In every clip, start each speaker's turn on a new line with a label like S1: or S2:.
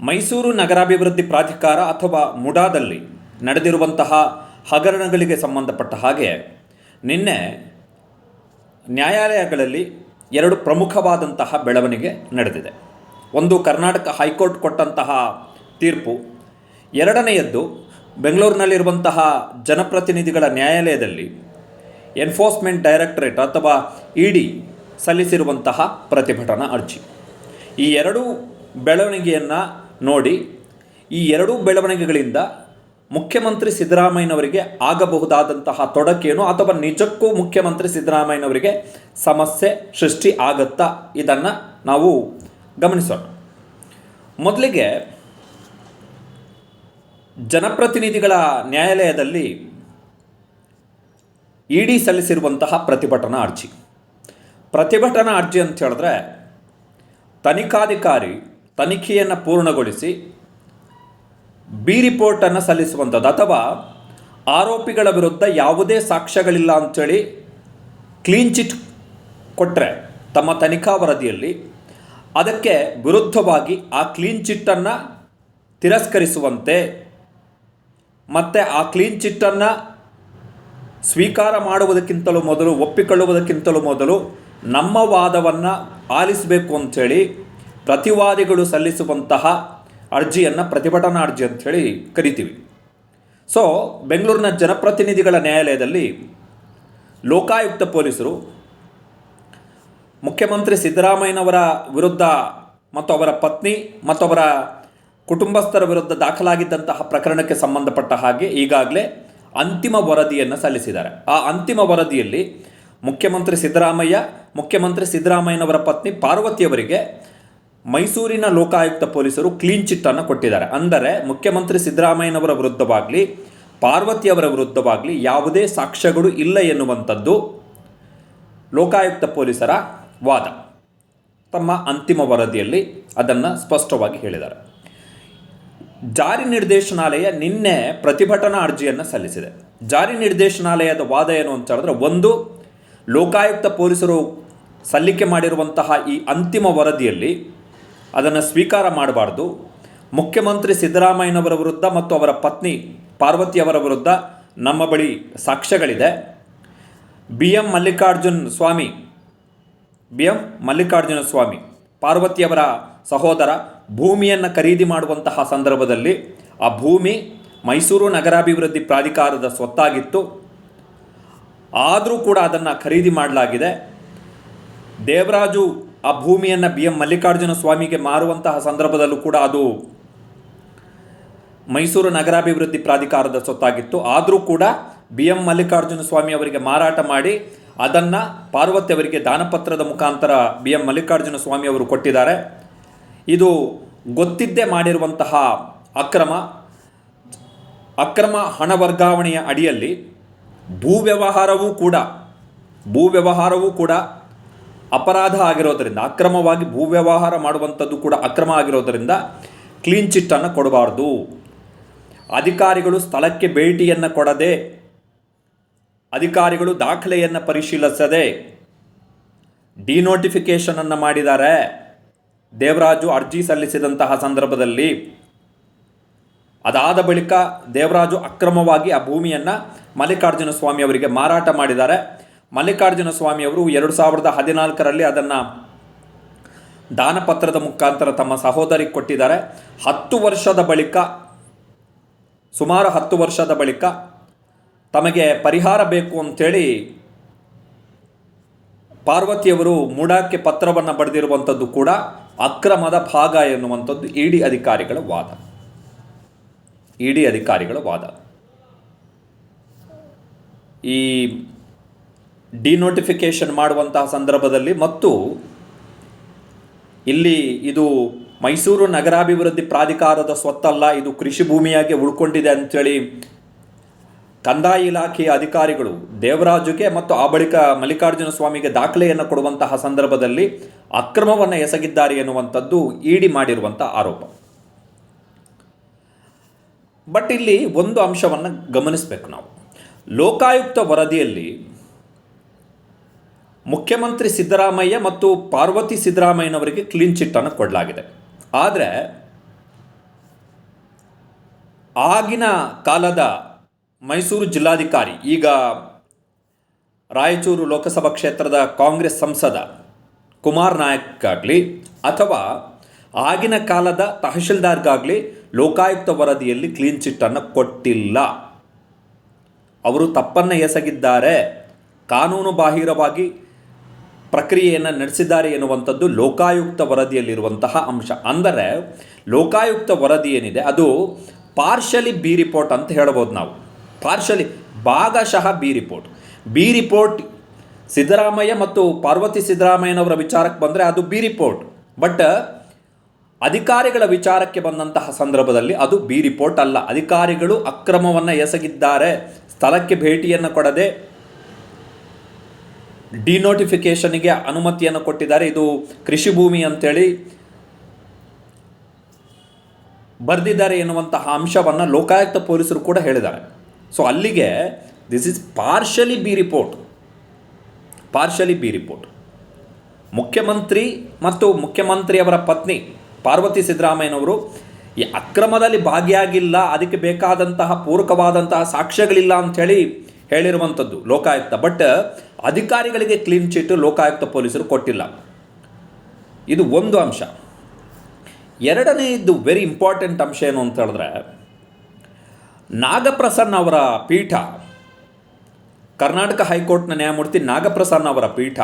S1: ಮೈಸೂರು ನಗರಾಭಿವೃದ್ಧಿ ಪ್ರಾಧಿಕಾರ ಅಥವಾ ಮುಡಾದಲ್ಲಿ ನಡೆದಿರುವಂತಹ ಹಗರಣಗಳಿಗೆ ಸಂಬಂಧಪಟ್ಟ ಹಾಗೆ ನಿನ್ನೆ ನ್ಯಾಯಾಲಯಗಳಲ್ಲಿ ಎರಡು ಪ್ರಮುಖವಾದಂತಹ ಬೆಳವಣಿಗೆ ನಡೆದಿದೆ. ಒಂದು ಕರ್ನಾಟಕ ಹೈಕೋರ್ಟ್ ಕೊಟ್ಟಂತಹ ತೀರ್ಪು, ಎರಡನೆಯದ್ದು ಬೆಂಗಳೂರಿನಲ್ಲಿರುವಂತಹ ಜನಪ್ರತಿನಿಧಿಗಳ ನ್ಯಾಯಾಲಯದಲ್ಲಿ ಎನ್ಫೋರ್ಸ್ಮೆಂಟ್ ಡೈರೆಕ್ಟರೇಟ್ ಅಥವಾ ಇ ಡಿ ಸಲ್ಲಿಸಿರುವಂತಹ ಪ್ರತಿಭಟನಾ ಅರ್ಜಿ. ಈ ಎರಡೂ ಬೆಳವಣಿಗೆಯನ್ನು ನೋಡಿ, ಈ ಎರಡೂ ಬೆಳವಣಿಗೆಗಳಿಂದ ಮುಖ್ಯಮಂತ್ರಿ ಸಿದ್ದರಾಮಯ್ಯನವರಿಗೆ ಆಗಬಹುದಾದಂತಹ ತೊಡಕೇನು ಅಥವಾ ನಿಜಕ್ಕೂ ಮುಖ್ಯಮಂತ್ರಿ ಸಿದ್ದರಾಮಯ್ಯನವರಿಗೆ ಸಮಸ್ಯೆ ಸೃಷ್ಟಿ ಆಗತ್ತಾ ಇದನ್ನು ನಾವು ಗಮನಿಸೋಣ. ಮೊದಲಿಗೆ ಜನಪ್ರತಿನಿಧಿಗಳ ನ್ಯಾಯಾಲಯದಲ್ಲಿ ಇ ಸಲ್ಲಿಸಿರುವಂತಹ ಪ್ರತಿಭಟನಾ ಅರ್ಜಿ. ಪ್ರತಿಭಟನಾ ಅರ್ಜಿ ಅಂತ ಹೇಳಿದ್ರೆ ತನಿಖಾಧಿಕಾರಿ ತನಿಖೆಯನ್ನು ಪೂರ್ಣಗೊಳಿಸಿ ಬಿ ರಿಪೋರ್ಟನ್ನು ಸಲ್ಲಿಸುವಂಥದ್ದು. ಅಥವಾ ಆರೋಪಿಗಳ ವಿರುದ್ಧ ಯಾವುದೇ ಸಾಕ್ಷ್ಯಗಳಿಲ್ಲ ಅಂಥೇಳಿ ಕ್ಲೀನ್ ಚಿಟ್ ಕೊಟ್ಟರೆ ತಮ್ಮ ತನಿಖಾ ವರದಿಯಲ್ಲಿ ಅದಕ್ಕೆ ವಿರುದ್ಧವಾಗಿ ಆ ಕ್ಲೀನ್ ಚಿಟ್ಟನ್ನು ತಿರಸ್ಕರಿಸುವಂತೆ ಮತ್ತು ಆ ಕ್ಲೀನ್ ಚಿಟ್ಟನ್ನು ಸ್ವೀಕಾರ ಮಾಡುವುದಕ್ಕಿಂತಲೂ ಮೊದಲು, ಒಪ್ಪಿಕೊಳ್ಳುವುದಕ್ಕಿಂತಲೂ ಮೊದಲು ನಮ್ಮ ವಾದವನ್ನು ಆಲಿಸಬೇಕು ಅಂಥೇಳಿ ಪ್ರತಿವಾದಿಗಳು ಸಲ್ಲಿಸುವಂತಹ ಅರ್ಜಿಯನ್ನು ಪ್ರತಿಭಟನಾ ಅರ್ಜಿ ಅಂಥೇಳಿ ಕರಿತೀವಿ. ಸೊ ಬೆಂಗಳೂರಿನ ಜನಪ್ರತಿನಿಧಿಗಳ ನ್ಯಾಯಾಲಯದಲ್ಲಿ ಲೋಕಾಯುಕ್ತ ಪೊಲೀಸರು, ಮುಖ್ಯಮಂತ್ರಿ ಸಿದ್ದರಾಮಯ್ಯನವರ ವಿರುದ್ಧ ಮತ್ತು ಅವರ ಪತ್ನಿ ಮತ್ತು ಅವರ ಕುಟುಂಬಸ್ಥರ ವಿರುದ್ಧ ದಾಖಲಾಗಿದ್ದಂತಹ ಪ್ರಕರಣಕ್ಕೆ ಸಂಬಂಧಪಟ್ಟ ಹಾಗೆ ಈಗಾಗಲೇ ಅಂತಿಮ ವರದಿಯನ್ನು ಸಲ್ಲಿಸಿದ್ದಾರೆ. ಆ ಅಂತಿಮ ವರದಿಯಲ್ಲಿ ಮುಖ್ಯಮಂತ್ರಿ ಸಿದ್ದರಾಮಯ್ಯ, ಮುಖ್ಯಮಂತ್ರಿ ಸಿದ್ದರಾಮಯ್ಯನವರ ಪತ್ನಿ ಪಾರ್ವತಿಯವರಿಗೆ ಮೈಸೂರಿನ ಲೋಕಾಯುಕ್ತ ಪೊಲೀಸರು ಕ್ಲೀನ್ ಚಿಟ್ಟನ್ನು ಕೊಟ್ಟಿದ್ದಾರೆ. ಅಂದರೆ ಮುಖ್ಯಮಂತ್ರಿ ಸಿದ್ದರಾಮಯ್ಯನವರ ವಿರುದ್ಧವಾಗಲಿ ಪಾರ್ವತಿಯವರ ವಿರುದ್ಧವಾಗಲಿ ಯಾವುದೇ ಸಾಕ್ಷ್ಯಗಳು ಇಲ್ಲ ಎನ್ನುವಂಥದ್ದು ಲೋಕಾಯುಕ್ತ ಪೊಲೀಸರ ವಾದ. ತಮ್ಮ ಅಂತಿಮ ವರದಿಯಲ್ಲಿ ಅದನ್ನು ಸ್ಪಷ್ಟವಾಗಿ ಹೇಳಿದ್ದಾರೆ. ಜಾರಿ ನಿರ್ದೇಶನಾಲಯ ನಿನ್ನೆ ಪ್ರತಿಭಟನಾ ಅರ್ಜಿಯನ್ನು ಸಲ್ಲಿಸಿದೆ. ಜಾರಿ ನಿರ್ದೇಶನಾಲಯದ ವಾದ ಏನು ಅಂತ ಹೇಳಿದ್ರೆ, ಒಂದು, ಲೋಕಾಯುಕ್ತ ಪೊಲೀಸರು ಸಲ್ಲಿಕೆ ಮಾಡಿರುವಂತಹ ಈ ಅಂತಿಮ ವರದಿಯಲ್ಲಿ ಅದನ್ನು ಸ್ವೀಕಾರ ಮಾಡಬಾರ್ದು. ಮುಖ್ಯಮಂತ್ರಿ ಸಿದ್ದರಾಮಯ್ಯನವರ ವಿರುದ್ಧ ಮತ್ತು ಅವರ ಪತ್ನಿ ಪಾರ್ವತಿಯವರ ವಿರುದ್ಧ ನಮ್ಮ ಬಳಿ ಸಾಕ್ಷ್ಯಗಳಿದೆ. B M Mallikarjun Swamy B M Mallikarjuna Swamy ಪಾರ್ವತಿಯವರ ಸಹೋದರ ಭೂಮಿಯನ್ನು ಖರೀದಿ ಮಾಡುವಂತಹ ಸಂದರ್ಭದಲ್ಲಿ ಆ ಭೂಮಿ ಮೈಸೂರು ನಗರಾಭಿವೃದ್ಧಿ ಪ್ರಾಧಿಕಾರದ ಸ್ವತ್ತಾಗಿತ್ತು. ಆದರೂ ಕೂಡ ಅದನ್ನು ಖರೀದಿ ಮಾಡಲಾಗಿದೆ. ದೇವರಾಜು ಆ ಭೂಮಿಯನ್ನು ಬಿ ಎಂ ಮಲ್ಲಿಕಾರ್ಜುನ ಸ್ವಾಮಿಗೆ ಮಾರುವಂತಹ ಸಂದರ್ಭದಲ್ಲೂ ಕೂಡ ಅದು ಮೈಸೂರು ನಗರಾಭಿವೃದ್ಧಿ ಪ್ರಾಧಿಕಾರದ ಸೊತ್ತಾಗಿತ್ತು. ಆದರೂ ಕೂಡ ಬಿ ಎಂ ಮಲ್ಲಿಕಾರ್ಜುನ ಸ್ವಾಮಿ ಅವರಿಗೆ ಮಾರಾಟ ಮಾಡಿ ಅದನ್ನು ಪಾರ್ವತಿ ಅವರಿಗೆ ದಾನಪತ್ರದ ಮುಖಾಂತರ ಬಿ ಎಂ ಮಲ್ಲಿಕಾರ್ಜುನ ಸ್ವಾಮಿ ಅವರು ಕೊಟ್ಟಿದ್ದಾರೆ. ಇದು ಗೊತ್ತಿದ್ದೇ ಮಾಡಿರುವಂತಹ ಅಕ್ರಮ ಅಕ್ರಮ ಹಣ ವರ್ಗಾವಣೆಯ ಅಡಿಯಲ್ಲಿ ಭೂ ವ್ಯವಹಾರವೂ ಕೂಡ, ಭೂ ವ್ಯವಹಾರವೂ ಕೂಡ ಅಪರಾಧ ಆಗಿರೋದರಿಂದ, ಅಕ್ರಮವಾಗಿ ಭೂ ವ್ಯವಹಾರ ಮಾಡುವಂಥದ್ದು ಕೂಡ ಅಕ್ರಮ ಆಗಿರೋದರಿಂದ ಕ್ಲೀನ್ ಚಿಟ್ಟನ್ನು ಕೊಡಬಾರ್ದು. ಅಧಿಕಾರಿಗಳು ಸ್ಥಳಕ್ಕೆ ಭೇಟಿಯನ್ನು ಕೊಡದೆ, ಅಧಿಕಾರಿಗಳು ದಾಖಲೆಯನ್ನು ಪರಿಶೀಲಿಸದೆ ಡಿನೋಟಿಫಿಕೇಷನನ್ನು ಮಾಡಿದ್ದಾರೆ. ದೇವರಾಜು ಅರ್ಜಿ ಸಲ್ಲಿಸಿದಂತಹ ಸಂದರ್ಭದಲ್ಲಿ ಅದಾದ ಬಳಿಕ ದೇವರಾಜು ಅಕ್ರಮವಾಗಿ ಆ ಭೂಮಿಯನ್ನು ಮಲ್ಲಿಕಾರ್ಜುನ ಸ್ವಾಮಿ ಅವರಿಗೆ ಮಾರಾಟ ಮಾಡಿದ್ದಾರೆ. ಮಲ್ಲಿಕಾರ್ಜುನ ಸ್ವಾಮಿ ಅವರು ಎರಡು ಸಾವಿರದ ಹದಿನಾಲ್ಕರಲ್ಲಿ ಅದನ್ನು ದಾನಪತ್ರದ ಮುಖಾಂತರ ತಮ್ಮ ಸಹೋದರಿಗೆ ಕೊಟ್ಟಿದ್ದಾರೆ. ಹತ್ತು ವರ್ಷದ ಬಳಿಕ, ಸುಮಾರು ಹತ್ತು ವರ್ಷದ ಬಳಿಕ ತಮಗೆ ಪರಿಹಾರ ಬೇಕು ಅಂಥೇಳಿ ಪಾರ್ವತಿಯವರು ಮೂಡಾಕ್ಕೆ ಪತ್ರವನ್ನು ಬರೆದಿರುವಂಥದ್ದು ಕೂಡ ಅಕ್ರಮದ ಭಾಗ ಎನ್ನುವಂಥದ್ದು ಇ ಡಿ ಅಧಿಕಾರಿಗಳ ವಾದ. ಇ ಡಿ ಅಧಿಕಾರಿಗಳ ವಾದ. ಈ ಡಿನೋಟಿಫಿಕೇಷನ್ ಮಾಡುವಂತಹ ಸಂದರ್ಭದಲ್ಲಿ ಮತ್ತು ಇಲ್ಲಿ ಇದು ಮೈಸೂರು ನಗರಾಭಿವೃದ್ಧಿ ಪ್ರಾಧಿಕಾರದ ಸ್ವತ್ತಲ್ಲ, ಇದು ಕೃಷಿ ಭೂಮಿಯಾಗಿ ಉಳ್ಕೊಂಡಿದೆ ಅಂಥೇಳಿ ಕಂದಾಯ ಇಲಾಖೆಯ ಅಧಿಕಾರಿಗಳು ದೇವರಾಜುಗೆ ಮತ್ತು ಆ ಬಳಿಕ ಮಲ್ಲಿಕಾರ್ಜುನ ಸ್ವಾಮಿಗೆ ದಾಖಲೆಯನ್ನು ಕೊಡುವಂತಹ ಸಂದರ್ಭದಲ್ಲಿ ಅಕ್ರಮವನ್ನು ಎಸಗಿದ್ದಾರೆ ಎನ್ನುವಂಥದ್ದು ಇಡಿ ಮಾಡಿರುವಂಥ ಆರೋಪ. ಬಟ್ ಇಲ್ಲಿ ಒಂದು ಅಂಶವನ್ನು ಗಮನಿಸಬೇಕು ನಾವು. ಲೋಕಾಯುಕ್ತ ವರದಿಯಲ್ಲಿ ಮುಖ್ಯಮಂತ್ರಿ ಸಿದ್ದರಾಮಯ್ಯ ಮತ್ತು ಪಾರ್ವತಿ ಸಿದ್ದರಾಮಯ್ಯನವರಿಗೆ ಕ್ಲೀನ್ ಚಿಟ್ಟನ್ನು ಕೊಡಲಾಗಿದೆ. ಆದರೆ, ಆಗಿನ ಕಾಲದ ಮೈಸೂರು ಜಿಲ್ಲಾಧಿಕಾರಿ, ಈಗ ರಾಯಚೂರು ಲೋಕಸಭಾ ಕ್ಷೇತ್ರದ ಕಾಂಗ್ರೆಸ್ ಸಂಸದ ಕುಮಾರ್ ನಾಯಕ್ ಆಗಲಿ ಅಥವಾ ಆಗಿನ ಕಾಲದ ತಹಶೀಲ್ದಾರ್ಗಾಗಲಿ ಲೋಕಾಯುಕ್ತ ವರದಿಯಲ್ಲಿ ಕ್ಲೀನ್ ಚಿಟ್ಟನ್ನು ಕೊಟ್ಟಿಲ್ಲ. ಅವರು ತಪ್ಪನ್ನು ಎಸಗಿದ್ದಾರೆ. ಕಾನೂನು ಬಾಹಿರವಾಗಿ ಪ್ರಕ್ರಿಯೆಯನ್ನು ನಡೆಸಿದ್ದಾರೆ ಎನ್ನುವಂಥದ್ದು ಲೋಕಾಯುಕ್ತ ವರದಿಯಲ್ಲಿರುವಂತಹ ಅಂಶ. ಅಂದರೆ ಲೋಕಾಯುಕ್ತ ವರದಿ ಏನಿದೆ? ಅದು ಪಾರ್ಷಲಿ ಬಿ ರಿಪೋರ್ಟ್ ಅಂತ ಹೇಳ್ಬೋದು ನಾವು. ಪಾರ್ಷಲಿ ಭಾಗಶಃ B report. B report Siddaramaiah ಮತ್ತು ಪಾರ್ವತಿ ಸಿದ್ದರಾಮಯ್ಯನವರ ವಿಚಾರಕ್ಕೆ ಬಂದರೆ ಅದು ಬಿ ರಿಪೋರ್ಟ್. ಬಟ್ ಅಧಿಕಾರಿಗಳ ವಿಚಾರಕ್ಕೆ ಬಂದಂತಹ ಸಂದರ್ಭದಲ್ಲಿ ಅದು ಬಿ ರಿಪೋರ್ಟ್ ಅಲ್ಲ. ಅಧಿಕಾರಿಗಳು ಅಕ್ರಮವನ್ನು ಎಸಗಿದ್ದಾರೆ. ಸ್ಥಳಕ್ಕೆ ಭೇಟಿಯನ್ನು ಕೊಡದೆ ಡಿನೋಟಿಫಿಕೇಷನ್ಗೆ ಅನುಮತಿಯನ್ನು ಕೊಟ್ಟಿದ್ದಾರೆ. ಇದು ಕೃಷಿ ಭೂಮಿ ಅಂತೇಳಿ ಬರೆದಿದ್ದಾರೆ ಎನ್ನುವಂತಹ ಅಂಶವನ್ನು ಲೋಕಾಯುಕ್ತ ಪೊಲೀಸರು ಕೂಡ ಹೇಳಿದ್ದಾರೆ. ಸೊ ಅಲ್ಲಿಗೆ this is partially B report partially B report ಮುಖ್ಯಮಂತ್ರಿ ಮತ್ತು ಮುಖ್ಯಮಂತ್ರಿಯವರ ಪತ್ನಿ ಪಾರ್ವತಿ ಸಿದ್ದರಾಮಯ್ಯನವರು ಈ ಅಕ್ರಮದಲ್ಲಿ ಭಾಗಿಯಾಗಿಲ್ಲ, ಅದಕ್ಕೆ ಬೇಕಾದಂತಹ ಪೂರಕವಾದಂತಹ ಸಾಕ್ಷ್ಯಗಳಿಲ್ಲ ಅಂಥೇಳಿ ಹೇಳಿರುವಂಥದ್ದು ಲೋಕಾಯುಕ್ತ. ಬಟ್ ಅಧಿಕಾರಿಗಳಿಗೆ ಕ್ಲೀನ್ ಚಿಟ್ ಲೋಕಾಯುಕ್ತ ಪೊಲೀಸರು ಕೊಟ್ಟಿಲ್ಲ. ಇದು ಒಂದು ಅಂಶ. ಎರಡನೇ ಇದ್ದು ವೆರಿ ಇಂಪಾರ್ಟೆಂಟ್ ಅಂಶ ಏನು ಅಂತ ಹೇಳಿದ್ರೆ, ನಾಗಪ್ರಸನ್ನ ಅವರ ಪೀಠ, ಕರ್ನಾಟಕ ಹೈಕೋರ್ಟ್ನ ನ್ಯಾಯಮೂರ್ತಿ ನಾಗಪ್ರಸನ್ನ ಅವರ ಪೀಠ,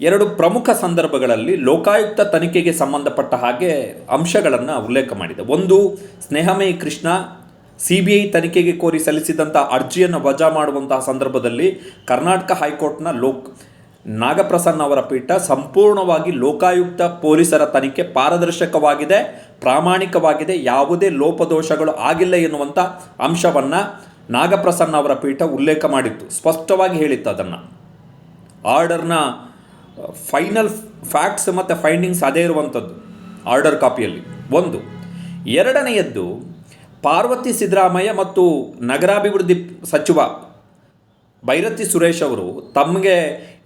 S1: ಎರಡು ಪ್ರಮುಖ ಸಂದರ್ಭಗಳಲ್ಲಿ ಲೋಕಾಯುಕ್ತ ತನಿಖೆಗೆ ಸಂಬಂಧಪಟ್ಟ ಹಾಗೆ ಅಂಶಗಳನ್ನು ಉಲ್ಲೇಖ ಮಾಡಿದೆ. ಒಂದು, Snehamayi Krishna C B I ತನಿಖೆಗೆ ಕೋರಿ ಸಲ್ಲಿಸಿದಂಥ ಅರ್ಜಿಯನ್ನು ವಜಾ ಮಾಡುವಂತಹ ಸಂದರ್ಭದಲ್ಲಿ ಕರ್ನಾಟಕ ಹೈಕೋರ್ಟ್ನ ಲೋಕ್ ನಾಗಪ್ರಸನ್ನ ಅವರ ಪೀಠ ಸಂಪೂರ್ಣವಾಗಿ ಲೋಕಾಯುಕ್ತ ಪೊಲೀಸರ ತನಿಖೆ ಪಾರದರ್ಶಕವಾಗಿದೆ, ಪ್ರಾಮಾಣಿಕವಾಗಿದೆ, ಯಾವುದೇ ಲೋಪದೋಷಗಳು ಆಗಿಲ್ಲ ಎನ್ನುವಂಥ ಅಂಶವನ್ನು ನಾಗಪ್ರಸನ್ನ ಅವರ ಪೀಠ ಉಲ್ಲೇಖ ಮಾಡಿತ್ತು. ಸ್ಪಷ್ಟವಾಗಿ ಹೇಳಿತ್ತು ಅದನ್ನು. ಆರ್ಡರ್ನ ಫೈನಲ್ ಫ್ಯಾಕ್ಟ್ಸ್ ಮತ್ತು ಫೈಂಡಿಂಗ್ಸ್ ಅದೇ ಇರುವಂಥದ್ದು ಆರ್ಡರ್ ಕಾಪಿಯಲ್ಲಿ. ಒಂದು, ಎರಡನೆಯದ್ದು ಪಾರ್ವತಿ ಸಿದ್ದರಾಮಯ್ಯ ಮತ್ತು ನಗರಾಭಿವೃದ್ಧಿ ಸಚಿವ ಭೈರತಿ ಸುರೇಶ್ ಅವರು ತಮಗೆ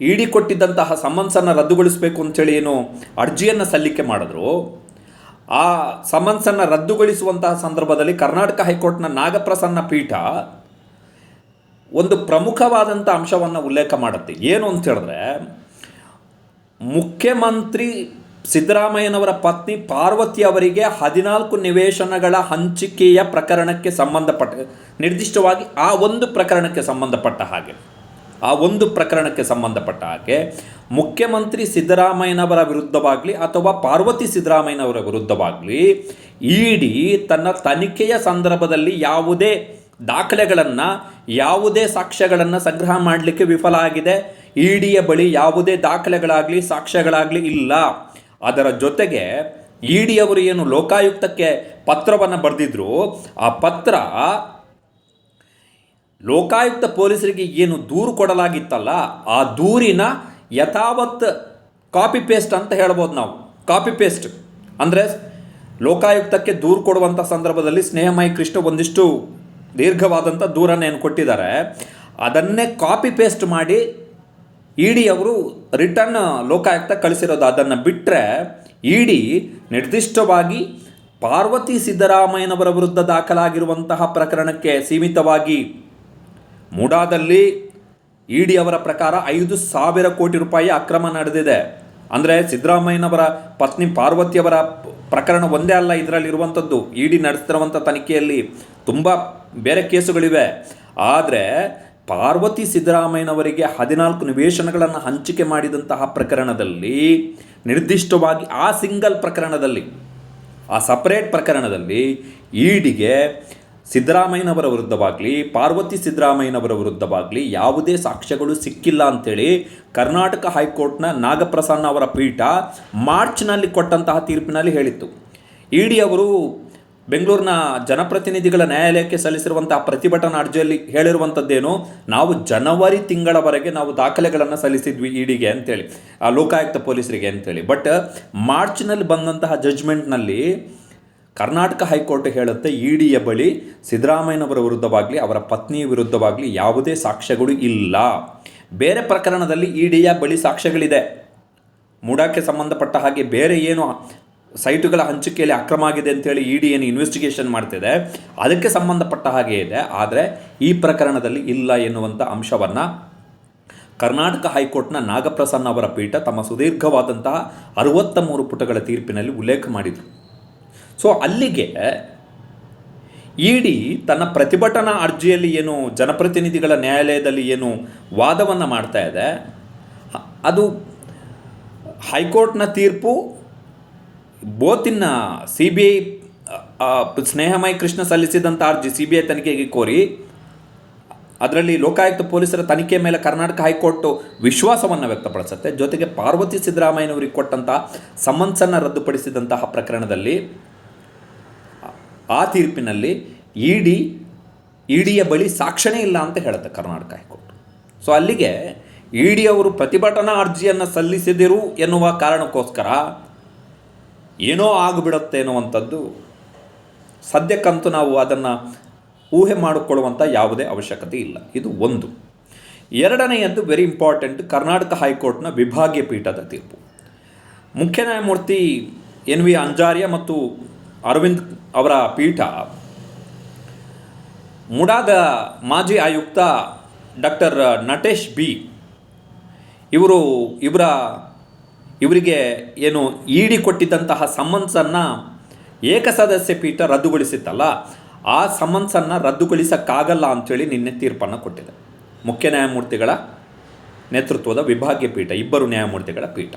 S1: ಇಡಿ ಕೊಟ್ಟಿದ್ದಂತಹ ಸಮನ್ಸನ್ನು ರದ್ದುಗೊಳಿಸಬೇಕು ಅಂತೇಳಿ ಏನು ಅರ್ಜಿಯನ್ನು ಸಲ್ಲಿಕೆ ಮಾಡಿದ್ರು. ಆ ಸಮನ್ಸನ್ನು ರದ್ದುಗೊಳಿಸುವಂತಹ ಸಂದರ್ಭದಲ್ಲಿ ಕರ್ನಾಟಕ ಹೈಕೋರ್ಟ್ನ ನಾಗಪ್ರಸನ್ನ ಪೀಠ ಒಂದು ಪ್ರಮುಖವಾದಂಥ ಅಂಶವನ್ನು ಉಲ್ಲೇಖ ಮಾಡುತ್ತೆ. ಏನು ಅಂತ ಹೇಳಿದ್ರೆ ಮುಖ್ಯಮಂತ್ರಿ ಸಿದ್ದರಾಮಯ್ಯನವರ ಪತ್ನಿ ಪಾರ್ವತಿ ಅವರಿಗೆ ಹದಿನಾಲ್ಕು ನಿವೇಶನಗಳ ಹಂಚಿಕೆಯ ಪ್ರಕರಣಕ್ಕೆ ಸಂಬಂಧಪಟ್ಟ, ನಿರ್ದಿಷ್ಟವಾಗಿ ಆ ಒಂದು ಪ್ರಕರಣಕ್ಕೆ ಸಂಬಂಧಪಟ್ಟ ಹಾಗೆ, ಆ ಒಂದು ಪ್ರಕರಣಕ್ಕೆ ಸಂಬಂಧಪಟ್ಟ ಹಾಗೆ ಮುಖ್ಯಮಂತ್ರಿ ಸಿದ್ದರಾಮಯ್ಯನವರ ವಿರುದ್ಧವಾಗಲಿ ಅಥವಾ ಪಾರ್ವತಿ ಸಿದ್ದರಾಮಯ್ಯನವರ ವಿರುದ್ಧವಾಗಲಿ ಇಡಿ ತನ್ನ ತನಿಖೆಯ ಸಂದರ್ಭದಲ್ಲಿ ಯಾವುದೇ ದಾಖಲೆಗಳನ್ನು, ಯಾವುದೇ ಸಾಕ್ಷ್ಯಗಳನ್ನು ಸಂಗ್ರಹ ಮಾಡಲಿಕ್ಕೆ ವಿಫಲ ಆಗಿದೆ. ಇಡಿಯ ಬಳಿ ಯಾವುದೇ ದಾಖಲೆಗಳಾಗಲಿ, ಸಾಕ್ಷ್ಯಗಳಾಗಲಿ ಇಲ್ಲ. ಅದರ ಜೊತೆಗೆ ಇ ಅವರು ಏನು ಲೋಕಾಯುಕ್ತಕ್ಕೆ ಪತ್ರವನ್ನು ಬರೆದಿದ್ರು, ಆ ಪತ್ರ ಲೋಕಾಯುಕ್ತ ಪೊಲೀಸರಿಗೆ ಏನು ದೂರು ಕೊಡಲಾಗಿತ್ತಲ್ಲ, ಆ ದೂರಿನ ಯಥಾವತ್ ಕಾಪಿ ಪೇಸ್ಟ್ ಅಂತ ಹೇಳ್ಬೋದು ನಾವು. ಕಾಪಿ ಪೇಸ್ಟ್ ಅಂದರೆ ಲೋಕಾಯುಕ್ತಕ್ಕೆ ದೂರು ಕೊಡುವಂಥ ಸಂದರ್ಭದಲ್ಲಿ ಸ್ನೇಹಮಯ ಕೃಷ್ಣ ಒಂದಿಷ್ಟು ದೀರ್ಘವಾದಂಥ ದೂರನ್ನು ಏನು ಕೊಟ್ಟಿದ್ದಾರೆ, ಅದನ್ನೇ ಕಾಪಿ ಪೇಸ್ಟ್ ಮಾಡಿ ಇಡಿ ಅವರು ರಿಟರ್ನ್ ಲೋಕಾಯುಕ್ತ ಕಳಿಸಿರೋದು. ಅದನ್ನು ಬಿಟ್ಟರೆ ಇಡಿ ನಿರ್ದಿಷ್ಟವಾಗಿ ಪಾರ್ವತಿ ಸಿದ್ದರಾಮಯ್ಯನವರ ವಿರುದ್ಧ ದಾಖಲಾಗಿರುವಂತಹ ಪ್ರಕರಣಕ್ಕೆ ಸೀಮಿತವಾಗಿ ಮೂಡಾದಲ್ಲಿ ಇಡಿ ಅವರ ಪ್ರಕಾರ ಐದು ಸಾವಿರ ಕೋಟಿ ರೂಪಾಯಿ ಅಕ್ರಮ ನಡೆದಿದೆ. ಅಂದರೆ ಸಿದ್ದರಾಮಯ್ಯನವರ ಪತ್ನಿ ಪಾರ್ವತಿಯವರ ಪ್ರಕರಣ ಒಂದೇ ಅಲ್ಲ ಇದರಲ್ಲಿರುವಂಥದ್ದು ಇಡಿ ನಡೆಸ್ತಿರುವಂಥ ತನಿಖೆಯಲ್ಲಿ ತುಂಬ ಬೇರೆ ಕೇಸುಗಳಿವೆ. ಆದರೆ ಪಾರ್ವತಿ ಸಿದ್ದರಾಮಯ್ಯನವರಿಗೆ ಹದಿನಾಲ್ಕು ನಿವೇಶನಗಳನ್ನು ಹಂಚಿಕೆ ಮಾಡಿದಂತಹ ಪ್ರಕರಣದಲ್ಲಿ, ನಿರ್ದಿಷ್ಟವಾಗಿ ಆ ಸಿಂಗಲ್ ಪ್ರಕರಣದಲ್ಲಿ, ಆ ಸಪರೇಟ್ ಪ್ರಕರಣದಲ್ಲಿ ಈಡಿಗೆ ಸಿದ್ದರಾಮಯ್ಯನವರ ವಿರುದ್ಧವಾಗಲಿ, ಪಾರ್ವತಿ ಸಿದ್ದರಾಮಯ್ಯನವರ ವಿರುದ್ಧವಾಗಲಿ ಯಾವುದೇ ಸಾಕ್ಷ್ಯಗಳು ಸಿಕ್ಕಿಲ್ಲ ಅಂತೇಳಿ ಕರ್ನಾಟಕ ಹೈಕೋರ್ಟ್ನ ನಾಗಪ್ರಸನ್ನ ಅವರ ಪೀಠ ಮಾರ್ಚ್ನಲ್ಲಿ ಕೊಟ್ಟಂತಹ ತೀರ್ಪಿನಲ್ಲಿ ಹೇಳಿತ್ತು. ಇಡಿ ಅವರು ಬೆಂಗಳೂರಿನ ಜನಪ್ರತಿನಿಧಿಗಳ ನ್ಯಾಯಾಲಯಕ್ಕೆ ಸಲ್ಲಿಸಿರುವಂತಹ ಪ್ರತಿಭಟನಾ ಅರ್ಜಿಯಲ್ಲಿ ಹೇಳಿರುವಂಥದ್ದೇನು, ನಾವು ಜನವರಿ ತಿಂಗಳವರೆಗೆ ನಾವು ದಾಖಲೆಗಳನ್ನು ಸಲ್ಲಿಸಿದ್ವಿ ಇಡಿಗೆ ಅಂತೇಳಿ, ಆ ಲೋಕಾಯುಕ್ತ ಪೊಲೀಸರಿಗೆ ಅಂತೇಳಿ. ಬಟ್ ಮಾರ್ಚ್ನಲ್ಲಿ ಬಂದಂತಹ ಜಜ್ಮೆಂಟ್ನಲ್ಲಿ ಕರ್ನಾಟಕ ಹೈಕೋರ್ಟ್ ಹೇಳುತ್ತೆ, ಇಡಿಯ ಬಳಿ ಸಿದ್ದರಾಮಯ್ಯನವರ ವಿರುದ್ಧವಾಗಲಿ, ಅವರ ಪತ್ನಿಯ ವಿರುದ್ಧವಾಗಲಿ ಯಾವುದೇ ಸಾಕ್ಷ್ಯಗಳು ಇಲ್ಲ. ಬೇರೆ ಪ್ರಕರಣದಲ್ಲಿ ಇಡಿಯ ಬಳಿ ಸಾಕ್ಷ್ಯಗಳಿದೆ. ಮೂಡಕ್ಕೆ ಸಂಬಂಧಪಟ್ಟ ಹಾಗೆ ಬೇರೆ ಏನು ಸೈಟುಗಳ ಹಂಚಿಕೆಯಲ್ಲಿ ಅಕ್ರಮ ಆಗಿದೆ ಅಂತೇಳಿ ಇ ಡಿ ಏನು ಇನ್ವೆಸ್ಟಿಗೇಷನ್ ಮಾಡ್ತಿದೆ. ಅದಕ್ಕೆ ಸಂಬಂಧಪಟ್ಟ ಹಾಗೆ ಇದೆ. ಆದರೆ ಈ ಪ್ರಕರಣದಲ್ಲಿ ಇಲ್ಲ ಎನ್ನುವಂಥ ಅಂಶವನ್ನು ಕರ್ನಾಟಕ ಹೈಕೋರ್ಟ್ನ ನಾಗಪ್ರಸನ್ನ ಅವರ ಪೀಠ ತಮ್ಮ ಸುದೀರ್ಘವಾದಂತಹ ಅರವತ್ತ ಮೂರು ಪುಟಗಳ ತೀರ್ಪಿನಲ್ಲಿ ಉಲ್ಲೇಖ ಮಾಡಿದರು. ಸೊ ಅಲ್ಲಿಗೆ ಇಡಿ ತನ್ನ ಪ್ರತಿಭಟನಾ ಅರ್ಜಿಯಲ್ಲಿ ಏನು ಜನಪ್ರತಿನಿಧಿಗಳ ನ್ಯಾಯಾಲಯದಲ್ಲಿ ಏನು ವಾದವನ್ನು ಮಾಡ್ತಾ ಇದೆ. ಅದು ಹೈಕೋರ್ಟ್ನ ತೀರ್ಪು ಬೋತಿನ C B I Snehamaya Krishna ಸಲ್ಲಿಸಿದಂಥ ಅರ್ಜಿ ಸಿ ಬಿ ಐ ತನಿಖೆಗೆ ಕೋರಿ, ಅದರಲ್ಲಿ ಲೋಕಾಯುಕ್ತ ಪೊಲೀಸರ ತನಿಖೆ ಮೇಲೆ ಕರ್ನಾಟಕ ಹೈಕೋರ್ಟ್ ವಿಶ್ವಾಸವನ್ನು ವ್ಯಕ್ತಪಡಿಸುತ್ತೆ. ಜೊತೆಗೆ ಪಾರ್ವತಿ ಸಿದ್ದರಾಮಯ್ಯನವರಿಗೆ ಕೊಟ್ಟಂಥ ಸಮನ್ಸನ್ನು ರದ್ದುಪಡಿಸಿದಂತಹ ಪ್ರಕರಣದಲ್ಲಿ, ಆ ತೀರ್ಪಿನಲ್ಲಿ ಇಡಿ ಇಡಿಯ ಬಳಿ ಸಾಕ್ಷಣೆ ಇಲ್ಲ ಅಂತ ಹೇಳುತ್ತೆ ಕರ್ನಾಟಕ ಹೈಕೋರ್ಟ್. ಸೊ ಅಲ್ಲಿಗೆ ಇಡಿ ಅವರು ಪ್ರತಿಭಟನಾ ಅರ್ಜಿಯನ್ನು ಸಲ್ಲಿಸಿದಿರು ಎನ್ನುವ ಕಾರಣಕ್ಕೋಸ್ಕರ ಏನೋ ಆಗಿಬಿಡುತ್ತೆ ಅನ್ನುವಂಥದ್ದು ಸದ್ಯಕ್ಕಂತೂ ನಾವು ಅದನ್ನು ಊಹೆ ಮಾಡಿಕೊಳ್ಳುವಂಥ ಯಾವುದೇ ಅವಶ್ಯಕತೆ ಇಲ್ಲ. ಇದು ಒಂದು. ಎರಡನೆಯದ್ದು ವೆರಿ ಇಂಪಾರ್ಟೆಂಟ್ ಕರ್ನಾಟಕ ಹೈಕೋರ್ಟ್ನ ವಿಭಾಗೀಯ ಪೀಠದ ತೀರ್ಪು. ಮುಖ್ಯ ನ್ಯಾಯಮೂರ್ತಿ ಎನ್ ವಿ ಅಂಜಾರ್ಯ ಮತ್ತು ಅರವಿಂದ್ ಅವರ ಪೀಠ ಮುಡಾದ ಮಾಜಿ ಆಯುಕ್ತ ಡಾಕ್ಟರ್ ನಟೇಶ್ ಬಿ ಇವರು ಇವರ ಇವರಿಗೆ ಏನು ಈಡಿ ಕೊಟ್ಟಿದ್ದಂತಹ ಸಮನ್ಸನ್ನು ಏಕಸದಸ್ಯ ಪೀಠ ರದ್ದುಗೊಳಿಸಿತ್ತಲ್ಲ, ಆ ಸಮನ್ಸನ್ನು ರದ್ದುಗೊಳಿಸೋಕ್ಕಾಗಲ್ಲ ಅಂಥೇಳಿ ನಿನ್ನೆ ತೀರ್ಪನ್ನು ಕೊಟ್ಟಿದೆ. ಮುಖ್ಯ ನ್ಯಾಯಮೂರ್ತಿಗಳ ನೇತೃತ್ವದ ವಿಭಾಗೀಯ ಪೀಠ, ಇಬ್ಬರು ನ್ಯಾಯಮೂರ್ತಿಗಳ ಪೀಠ.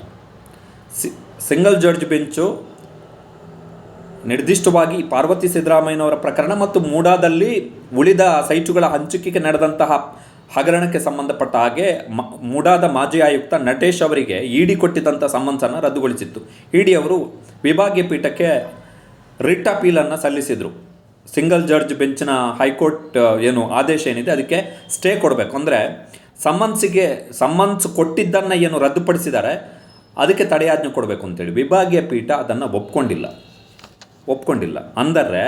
S1: ಸಿಂಗಲ್ ಜಡ್ಜ್ ಬೆಂಚು ನಿರ್ದಿಷ್ಟವಾಗಿ ಪಾರ್ವತಿ ಸಿದ್ದರಾಮಯ್ಯನವರ ಪ್ರಕರಣ ಮತ್ತು ಮೂಡಾದಲ್ಲಿ ಉಳಿದ ಸೈಟುಗಳ ಹಂಚಿಕೆಗೆ ನಡೆದಂತಹ ಹಗರಣಕ್ಕೆ ಸಂಬಂಧಪಟ್ಟ ಹಾಗೆ ಮ, ಮೂಡಾದ ಮಾಜಿ ಆಯುಕ್ತ ನಟೇಶ್ ಅವರಿಗೆ ಇಡಿ ಕೊಟ್ಟಿದ್ದಂಥ ಸಮನ್ಸನ್ನು ರದ್ದುಗೊಳಿಸಿತ್ತು. ಇಡಿ ಅವರು ವಿಭಾಗೀಯ ಪೀಠಕ್ಕೆ ರಿಟ್ ಅಪೀಲನ್ನು ಸಲ್ಲಿಸಿದರು. ಸಿಂಗಲ್ ಜಡ್ಜ್ ಬೆಂಚಿನ ಹೈಕೋರ್ಟ್ ಏನು ಆದೇಶ ಏನಿದೆ ಅದಕ್ಕೆ ಸ್ಟೇ ಕೊಡಬೇಕು. ಅಂದರೆ ಸಮನ್ಸಿಗೆ, ಸಮನ್ಸ್ ಕೊಟ್ಟಿದ್ದನ್ನು ಏನು ರದ್ದುಪಡಿಸಿದ್ದಾರೆ ಅದಕ್ಕೆ ತಡೆಯಾಜ್ಞೆ ಕೊಡಬೇಕು ಅಂತೇಳಿ ವಿಭಾಗೀಯ ಪೀಠ ಅದನ್ನು ಒಪ್ಕೊಂಡಿಲ್ಲ. ಒಪ್ಕೊಂಡಿಲ್ಲ. ಅಂದರೆ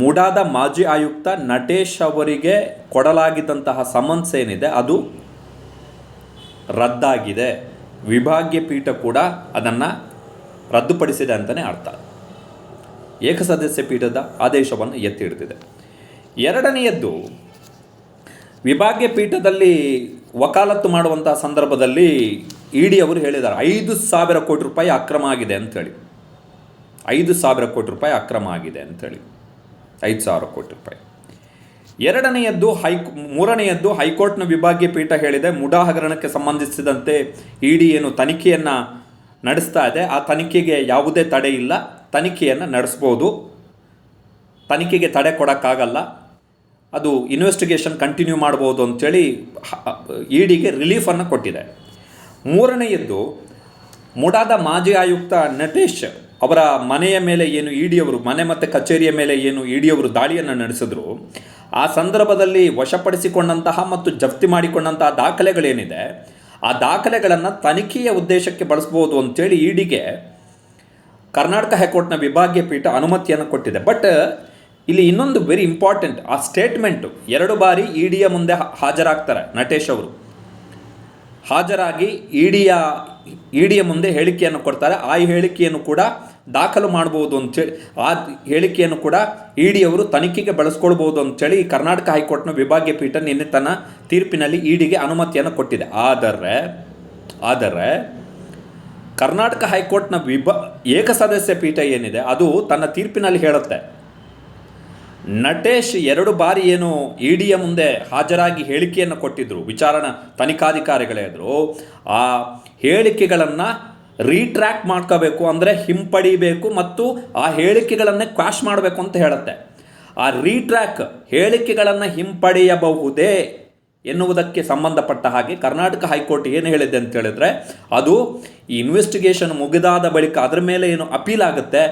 S1: ಮುಡಾದ ಮಾಜಿ ಆಯುಕ್ತ ನಟೇಶ್ ಅವರಿಗೆ ಕೊಡಲಾಗಿದ್ದಂತಹ ಸಮನ್ಸ್ ಏನಿದೆ, ಅದು ರದ್ದಾಗಿದೆ. ವಿಭಾಗೀಯ ಪೀಠ ಕೂಡ ಅದನ್ನು ರದ್ದುಪಡಿಸಿದೆ ಅಂತಲೇ ಅರ್ಥ. ಏಕಸದಸ್ಯ ಪೀಠದ ಆದೇಶವನ್ನು ಎತ್ತಿ ಹಿಡಿದಿದೆ. ಎರಡನೆಯದ್ದು, ವಿಭಾಗೀಯ ಪೀಠದಲ್ಲಿ ವಕಾಲತ್ತು ಮಾಡುವಂತಹ ಸಂದರ್ಭದಲ್ಲಿ ಇಡಿ ಅವರು ಹೇಳಿದ್ದಾರೆ, ಐದು ಸಾವಿರ ಕೋಟಿ ರೂಪಾಯಿ ಅಕ್ರಮ ಆಗಿದೆ ಅಂಥೇಳಿ ಐದು ಸಾವಿರ ಕೋಟಿ ರೂಪಾಯಿ ಅಕ್ರಮ ಆಗಿದೆ ಅಂಥೇಳಿ ಐದು ಸಾವಿರ ಕೋಟಿ ರೂಪಾಯಿ. ಎರಡನೆಯದ್ದು ಹೈ ಮೂರನೆಯದ್ದು ಹೈಕೋರ್ಟ್ನ ವಿಭಾಗೀಯ ಪೀಠ ಹೇಳಿದೆ ಮುಡಾ ಹಗರಣಕ್ಕೆ ಸಂಬಂಧಿಸಿದಂತೆ ಇಡಿ ಏನು ತನಿಖೆಯನ್ನು ನಡೆಸ್ತಾ ಇದೆ. ಆ ತನಿಖೆಗೆ ಯಾವುದೇ ತಡೆ ಇಲ್ಲ. ತನಿಖೆಯನ್ನು ನಡೆಸ್ಬೋದು. ತನಿಖೆಗೆ ತಡೆ ಕೊಡೋಕ್ಕಾಗಲ್ಲ. ಅದು ಇನ್ವೆಸ್ಟಿಗೇಷನ್ ಕಂಟಿನ್ಯೂ ಮಾಡ್ಬೋದು ಅಂಥೇಳಿ ಡಿಗೆ ರಿಲೀಫನ್ನು ಕೊಟ್ಟಿದೆ. ಮೂರನೆಯದ್ದು, ಮುಡಾದ ಮಾಜಿ ಆಯುಕ್ತ ನಟೇಶ್ ಅವರ ಮನೆಯ ಮೇಲೆ ಏನು ಇಡಿಯವರು, ಮನೆ ಮತ್ತು ಕಚೇರಿಯ ಮೇಲೆ ಏನು ಇಡಿಯವರು ದಾಳಿಯನ್ನು ನಡೆಸಿದ್ರು, ಆ ಸಂದರ್ಭದಲ್ಲಿ ವಶಪಡಿಸಿಕೊಂಡಂತಹ ಮತ್ತು ಜಪ್ತಿ ಮಾಡಿಕೊಂಡಂತಹ ದಾಖಲೆಗಳೇನಿದೆ, ಆ ದಾಖಲೆಗಳನ್ನು ತನಿಖೆಯ ಉದ್ದೇಶಕ್ಕೆ ಬಳಸ್ಬೋದು ಅಂತೇಳಿ ಇಡಿಗೆ ಕರ್ನಾಟಕ ಹೈಕೋರ್ಟ್ನ ವಿಭಾಗೀಯ ಪೀಠ ಅನುಮತಿಯನ್ನು ಕೊಟ್ಟಿದೆ. ಬಟ್ ಇಲ್ಲಿ ಇನ್ನೊಂದು ವೆರಿ ಇಂಪಾರ್ಟೆಂಟ್ ಆ ಸ್ಟೇಟ್ಮೆಂಟು ಎರಡು ಬಾರಿ ಇಡಿಯ ಡಿಯ ಮುಂದೆ ಹಾಜರಾಗ್ತಾರೆ ನಟೇಶ್ ಅವರು. ಹಾಜರಾಗಿ ಇಡಿಯ ಇಡಿಯ ಮುಂದೆ ಹೇಳಿಕೆಯನ್ನು ಕೊಡ್ತಾರೆ. ಆ ಹೇಳಿಕೆಯನ್ನು ಕೂಡ ದಾಖಲು ಮಾಡ್ಬೋದು ಅಂತೇಳಿ ಆ ಹೇಳಿಕೆಯನ್ನು ಕೂಡ ಇಡಿ ಅವರು ತನಿಖೆಗೆ ಬಳಸ್ಕೊಳ್ಬೋದು ಅಂತೇಳಿ ಕರ್ನಾಟಕ ಹೈಕೋರ್ಟ್ನ ವಿಭಾಗೀಯ ಪೀಠ ನಿನ್ನೆ ತನ್ನ ತೀರ್ಪಿನಲ್ಲಿ ಇಡಿಗೆ ಅನುಮತಿಯನ್ನು ಕೊಟ್ಟಿದೆ. ಆದರೆ ಆದರೆ ಕರ್ನಾಟಕ ಹೈಕೋರ್ಟ್ನ ವಿಭಾ, ಏಕಸದಸ್ಯ ಪೀಠ ಏನಿದೆ, ಅದು ತನ್ನ ತೀರ್ಪಿನಲ್ಲಿ ಹೇಳುತ್ತೆ, ನಟೇಶ್ ಎರಡು ಬಾರಿ ಏನು ಇಡಿಯ ಮುಂದೆ ಹಾಜರಾಗಿ ಹೇಳಿಕೆಯನ್ನು ಕೊಟ್ಟಿದ್ದರು ವಿಚಾರಣಾ ಇದ್ದರು ಆ ಹೇಳಿಕೆಗಳನ್ನು ರೀಟ್ರ್ಯಾಕ್ಟ್ ಮಾಡ್ಕೋಬೇಕು ಅಂದರೆ ಹಿಂಪಡಿಬೇಕು ಮತ್ತು ಆ ಹೇಳಿಕೆಗಳನ್ನೇ ಕ್ವಾಶ್ ಮಾಡಬೇಕು ಅಂತ ಹೇಳುತ್ತೆ. ಆ ರೀಟ್ರ್ಯಾಕ್ ಹೇಳಿಕೆಗಳನ್ನು ಹಿಂಪಡೆಯಬಹುದೇ ಎನ್ನುವುದಕ್ಕೆ ಸಂಬಂಧಪಟ್ಟ ಹಾಗೆ ಕರ್ನಾಟಕ ಹೈಕೋರ್ಟ್ ಏನು ಹೇಳಿದೆ ಅಂತ ಹೇಳಿದ್ರೆ, ಅದು ಈ ಇನ್ವೆಸ್ಟಿಗೇಷನ್ ಮುಗಿದಾದ ಬಳಿಕ ಅದರ ಮೇಲೆ ಏನು ಅಪೀಲ್ ಆಗುತ್ತೆ,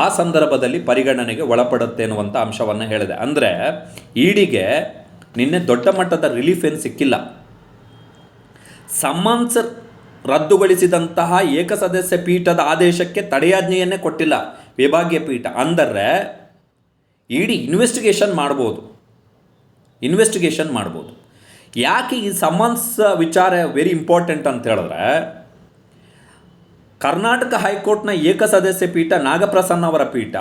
S1: ಆ ಸಂದರ್ಭದಲ್ಲಿ ಪರಿಗಣನೆಗೆ ಒಳಪಡುತ್ತೆ ಎನ್ನುವಂಥ ಅಂಶವನ್ನು ಹೇಳಿದೆ. ಅಂದರೆ ಇಡಿಗೆ ನಿನ್ನೆ ದೊಡ್ಡ ಮಟ್ಟದ ರಿಲೀಫ್ ಏನು ಸಿಕ್ಕಿಲ್ಲ. ಸಮ್ಮನ್ಸ್ ರದ್ದುಗೊಳಿಸಿದಂತಹ ಏಕಸದಸ್ಯ ಪೀಠದ ಆದೇಶಕ್ಕೆ ತಡೆಯಾಜ್ಞೆಯನ್ನೇ ಕೊಟ್ಟಿಲ್ಲ ವಿಭಾಗೀಯ ಪೀಠ. ಅಂದರೆ ಇಡಿ ಇನ್ವೆಸ್ಟಿಗೇಷನ್ ಮಾಡ್ಬೋದು. ಇನ್ವೆಸ್ಟಿಗೇಷನ್ ಮಾಡ್ಬೋದು. ಯಾಕೆ ಈ ಸಮನ್ಸ್ ವಿಚಾರ ವೆರಿ ಇಂಪಾರ್ಟೆಂಟ್ ಅಂತ ಹೇಳಿದ್ರೆ, ಕರ್ನಾಟಕ ಹೈಕೋರ್ಟ್ನ ಏಕಸದಸ್ಯ ಪೀಠ ನಾಗಪ್ರಸನ್ನ ಅವರ ಪೀಠ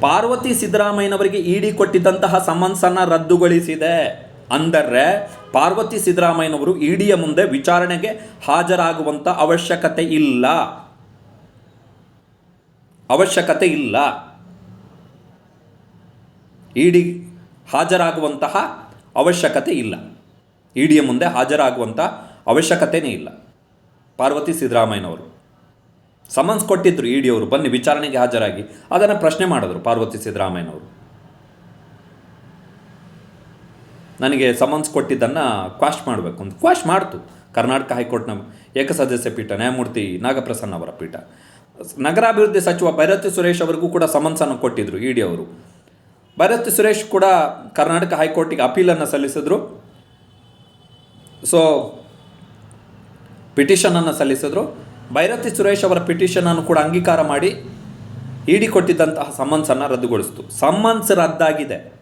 S1: ಪಾರ್ವತಿ ಸಿದ್ದರಾಮಯ್ಯನವರಿಗೆ ಇಡಿ ಕೊಟ್ಟಿದ್ದಂತಹ ಸಮನ್ಸನ್ನು ರದ್ದುಗೊಳಿಸಿದೆ. ಅಂದರೆ ಪಾರ್ವತಿ ಸಿದ್ದರಾಮಯ್ಯನವರು ಇಡಿಯ ಮುಂದೆ ವಿಚಾರಣೆಗೆ ಹಾಜರಾಗುವಂಥ ಅವಶ್ಯಕತೆ ಇಲ್ಲ. ಅವಶ್ಯಕತೆ ಇಲ್ಲ. ಇಡಿ ಹಾಜರಾಗುವಂತಹ ಅವಶ್ಯಕತೆ ಇಲ್ಲ. ಇಡಿಯ ಮುಂದೆ ಹಾಜರಾಗುವಂಥ ಅವಶ್ಯಕತೆಯೇ ಇಲ್ಲ. ಪಾರ್ವತಿ ಸಿದ್ದರಾಮಯ್ಯನವರು ಸಮನ್ಸ್ ಕೊಟ್ಟಿದ್ದರು ಇಡಿಯವರು, ಬನ್ನಿ ವಿಚಾರಣೆಗೆ ಹಾಜರಾಗಿ. ಅದನ್ನು ಪ್ರಶ್ನೆ ಮಾಡಿದ್ರು ಪಾರ್ವತಿ ಸಿದ್ದರಾಮಯ್ಯನವರು. ನನಗೆ ಸಮನ್ಸ್ ಕೊಟ್ಟಿದ್ದನ್ನು ಕ್ವಾಶ್ ಮಾಡಬೇಕು ಅಂತ. ಕ್ವಾಶ್ ಮಾಡ್ತು. ಕರ್ನಾಟಕ ಹೈಕೋರ್ಟ್ನ ಏಕಸದಸ್ಯ ಪೀಠ, ನ್ಯಾಯಮೂರ್ತಿ ನಾಗಪ್ರಸನ್ನ ಅವರ ಪೀಠ. ನಗರಾಭಿವೃದ್ಧಿ ಸಚಿವ ಭೈರತಿ ಸುರೇಶ್ ಅವರಿಗೂ ಕೂಡ ಸಮನ್ಸನ್ನು ಕೊಟ್ಟಿದ್ದರು ಇ ಡಿ ಅವರು. ಭೈರತಿ ಸುರೇಶ್ ಕೂಡ ಕರ್ನಾಟಕ ಹೈಕೋರ್ಟಿಗೆ ಅಪೀಲನ್ನು ಸಲ್ಲಿಸಿದ್ರು. ಸೊ ಪಿಟಿಷನನ್ನು ಸಲ್ಲಿಸಿದ್ರು. ಭೈರತಿ ಸುರೇಶ್ ಅವರ ಪಿಟಿಷನನ್ನು ಕೂಡ ಅಂಗೀಕಾರ ಮಾಡಿ ಇಡಿ ಕೊಟ್ಟಿದ್ದಂತಹ ಸಮನ್ಸನ್ನು ರದ್ದುಗೊಳಿಸಿತು. ಸಮನ್ಸ್ ರದ್ದಾಗಿದೆ.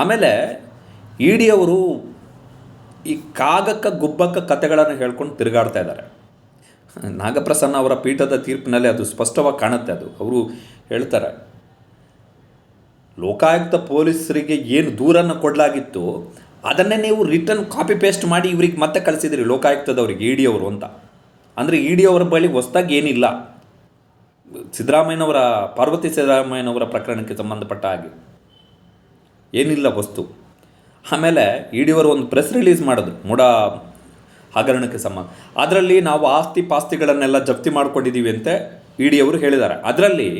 S1: ಆಮೇಲೆ ಇಡಿ ಅವರು ಈ ಕಾಗಕ್ಕ ಗುಬ್ಬಕ್ಕ ಕತೆಗಳನ್ನು ಹೇಳ್ಕೊಂಡು ತಿರುಗಾಡ್ತಾ ಇದ್ದಾರೆ. ನಾಗಪ್ರಸನ್ನ ಅವರ ಪೀಠದ ತೀರ್ಪಿನಲ್ಲಿ ಅದು ಸ್ಪಷ್ಟವಾಗಿ ಕಾಣುತ್ತೆ ಅದು. ಅವರು ಹೇಳ್ತಾರೆ, ಲೋಕಾಯುಕ್ತ ಪೊಲೀಸರಿಗೆ ಏನು ದೂರನ್ನು ಕೊಡಲಾಗಿತ್ತು, ಅದನ್ನೇ ನೀವು ರಿಟರ್ನ್ ಕಾಪಿ ಪೇಸ್ಟ್ ಮಾಡಿ ಇವ್ರಿಗೆ ಮತ್ತೆ ಕಳಿಸಿದ್ರಿ ಲೋಕಾಯುಕ್ತದವ್ರಿಗೆ ಇ ಡಿ ಅವರು ಅಂತ. ಅಂದರೆ ಇ ಡಿ ಅವರ ಬಳಿ ಹೊಸ್ದಾಗಿ ಏನಿಲ್ಲ. ಸಿದ್ದರಾಮಯ್ಯನವರ, ಪಾರ್ವತಿ ಸಿದ್ದರಾಮಯ್ಯನವರ ಪ್ರಕರಣಕ್ಕೆ ಸಂಬಂಧಪಟ್ಟ ಹಾಗೆ. ಏನಿಲ್ಲ ವಸ್ತು. ಆಮೇಲೆ ಇಡೀವರು ಒಂದು ಪ್ರೆಸ್ ರಿಲೀಸ್ ಮಾಡಿದ್ರು, ಮೂಡ ಹಗರಣಕ್ಕೆ ಸಮ. ಅದರಲ್ಲಿ ನಾವು ಆಸ್ತಿ ಪಾಸ್ತಿಗಳನ್ನೆಲ್ಲ ಜಪ್ತಿ ಮಾಡಿಕೊಂಡಿದ್ದೀವಿ ಅಂತ ಇಡಿಯವರು ಹೇಳಿದ್ದಾರೆ. ಅದರಲ್ಲಿ